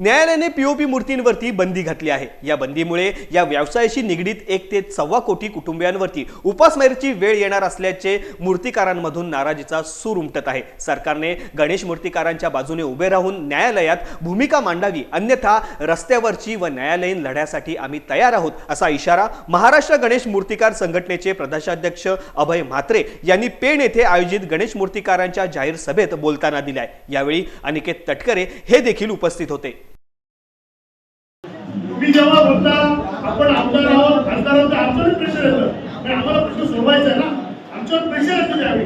न्यायालयाने पीओपी मूर्तींवरती बंदी घातली आहे. या बंदीमुळे या व्यवसायाशी निगडीत एक ते सव्वा कोटी कुटुंबियांवरती उपासमारीची वेळ येणार असल्याचे मूर्तिकारांमधून नाराजीचा सूर उमटत आहे. सरकारने गणेश मूर्तिकारांच्या बाजूने उभे राहून न्यायालयात भूमिका मांडावी अन्यथा रस्त्यावरची व न्यायालयीन लढ्यासाठी आम्ही तयार आहोत असा इशारा महाराष्ट्र गणेश मूर्तिकार संघटनेचे प्रदेशाध्यक्ष अभय म्हात्रे यांनी पेण येथे आयोजित गणेश मूर्तिकारांच्या जाहीर सभेत बोलताना दिलाय. यावेळी अनिकेत तटकरे हे देखील उपस्थित होते. तुम्ही जेव्हा बोलता आपण आमदार आहोत खासदार आहोत तर आमच्यावर प्रेशर येतं. आम्हाला प्रश्न सोडवायचा आहे ना. आमच्यावर प्रेशर येतं त्यावेळी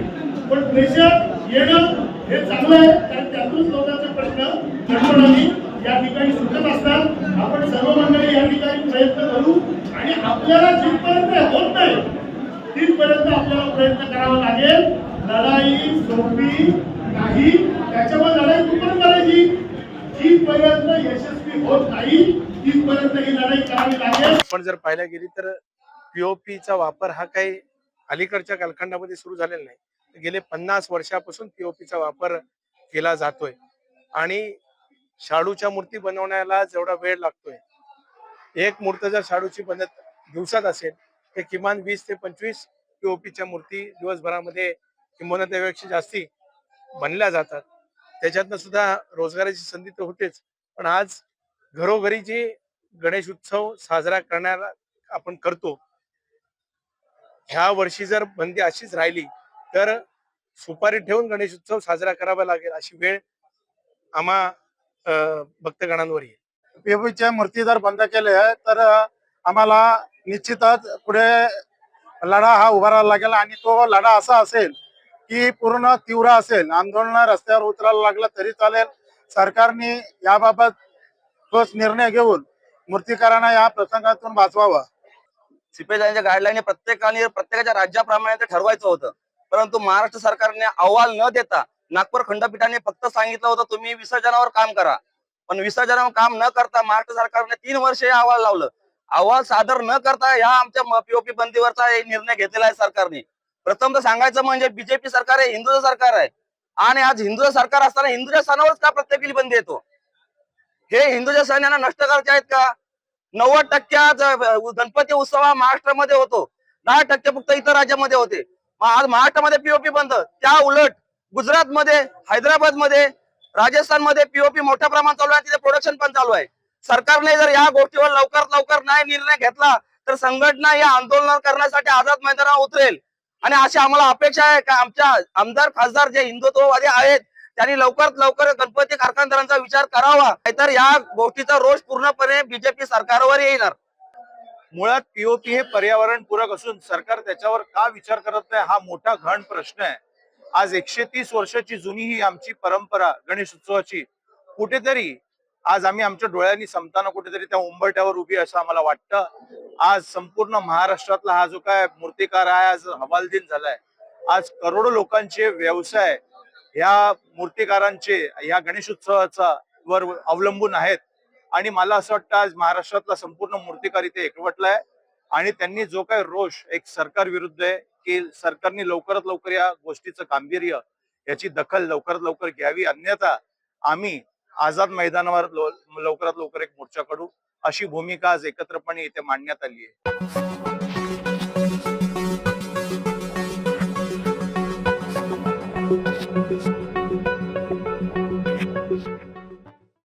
पण प्रेशर येणं हे चांगलं आहे कारण त्यातूनच लोकांचे प्रश्न गणपणाने या ठिकाणी सुटत असतात. आपण सर्व मंडळी या ठिकाणी प्रयत्न करू. आणि आपल्याला जिथपर्यंत होत नाही तिथपर्यंत आपल्याला प्रयत्न करावा लागेल. लढाई सोपी नाही. त्याच्यामुळे लढाई कुठपर्यंत करायची जिथपर्यंत यशस्वी होत नाही तिथपर्यंत आपण पण जर पाहायला गेली तर पीओपीचा वापर हा काही अलीकडच्या कालखंडामध्ये सुरू झालेला नाही. गेले पन्नास वर्षापासून पीओपीचा वापर केला जातोय. आणि शाडूच्या मूर्ती बनवण्याला जेवढा वेळ लागतोय एक मूर्त जर शाडूची बनत दिवसात असेल तर किमान वीस ते पंचवीस पीओपीच्या मूर्ती दिवसभरामध्ये किंबहुना त्यापेक्षा जास्ती बनल्या जातात. त्याच्यातनं सुद्धा रोजगाराची संधी तर होतेच. पण आज घरोघरी जी गणेश उत्सव साजरा करण्याला आपण करतो. ह्या वर्षी जर बंदी अशीच राहिली तर सुपारी ठेवून गणेश उत्सव साजरा करावा लागेल अशी वेळ आम्हा भक्तगणांवर येईल. मूर्ती जर बंद केले तर आम्हाला निश्चितच पुढे लढा हा उभारावा लागेल आणि तो लढा असा असेल की पूर्ण तीव्र असेल. आंदोलन रस्त्यावर उतरायला लागलं तरी चालेल. सरकारने याबाबत ठोस निर्णय घेऊन मूर्तीकारांना या प्रसंगातून वाचवावं. सीपेजांच्या गाईडलाईन प्रत्येकाने प्रत्येकाच्या राज्याप्रमाणे ते ठरवायचं होतं. परंतु महाराष्ट्र सरकारने अहवाल न देता नागपूर खंडपीठाने फक्त सांगितलं होतं तुम्ही विसर्जनावर काम करा. पण विसर्जनावर काम न करता महाराष्ट्र सरकारने तीन वर्ष हे अहवाल लावलं. अहवाल सादर न करता या आमच्या पीओपी बंदीवरचा हे निर्णय घेतलेला आहे सरकारने. प्रथम तर सांगायचं म्हणजे बीजेपी सरकार आहे हिंदूचं सरकार आहे. आणि आज हिंदूचं सरकार असताना हिंदूच्या सणावरच का प्रत्येकी बंदी येतो? हे हिंदूच्या सण यांना नष्ट करायचे आहेत का? नव्वद टक्के गणपती उत्सव हा महाराष्ट्रामध्ये होतो. दहा टक्के फक्त इतर राज्यामध्ये होते. आज महाराष्ट्रामध्ये पीओपी बंद. त्या उलट गुजरात मध्ये हैदराबादमध्ये राजस्थानमध्ये पीओपी मोठ्या प्रमाणात चालू आहे. तिथे प्रोडक्शन पण चालू आहे. सरकारने जर या गोष्टीवर लवकरात लवकर नाही निर्णय घेतला तर संघटना या आंदोलन करण्यासाठी आझाद मैदानावर उतरेल. आणि अशी आम्हाला अपेक्षा आहे का? आमच्या आमदार खासदार जे हिंदुत्ववादी आहेत त्यांनी लवकरात लवकर गणपती विचार करावा. नाहीतर या गोष्टीचा रोष पूर्णपणे बीजेपी सरकारवर येणार. मुळात पीओपी हे पर्यावरण पूरक असून सरकार त्याच्यावर का विचार करत नाही हा मोठा घण प्रश्न आहे. आज एकशे तीस वर्षाची जुनी ही आमची परंपरा गणेश उत्सवाची कुठेतरी आज आम्ही आमच्या डोळ्यांनी संपताना कुठेतरी त्या उंबरट्यावर उभी असं आम्हाला वाटतं. आज संपूर्ण महाराष्ट्रातला हा जो काय मूर्तिकार आहे आज हवालदिन झालाय. आज करोडो लोकांचे व्यवसाय ह्या मूर्तिकारांचे ह्या गणेश उत्सवाचा वर अवलंबून आहेत. आणि मला असं वाटतं आज महाराष्ट्रातला संपूर्ण मूर्तिकार इथे एकवटलाय. आणि त्यांनी जो काही रोष एक सरकार विरुद्ध आहे की सरकारने लवकरात लवकर या गोष्टीचं गांभीर्य याची दखल लवकरात लवकर घ्यावी. अन्यथा आम्ही आझाद मैदानावर लवकरात लवकर एक मोर्चा काढू. अशी भूमिका आज एकत्रपणे इथे मांडण्यात आली आहे.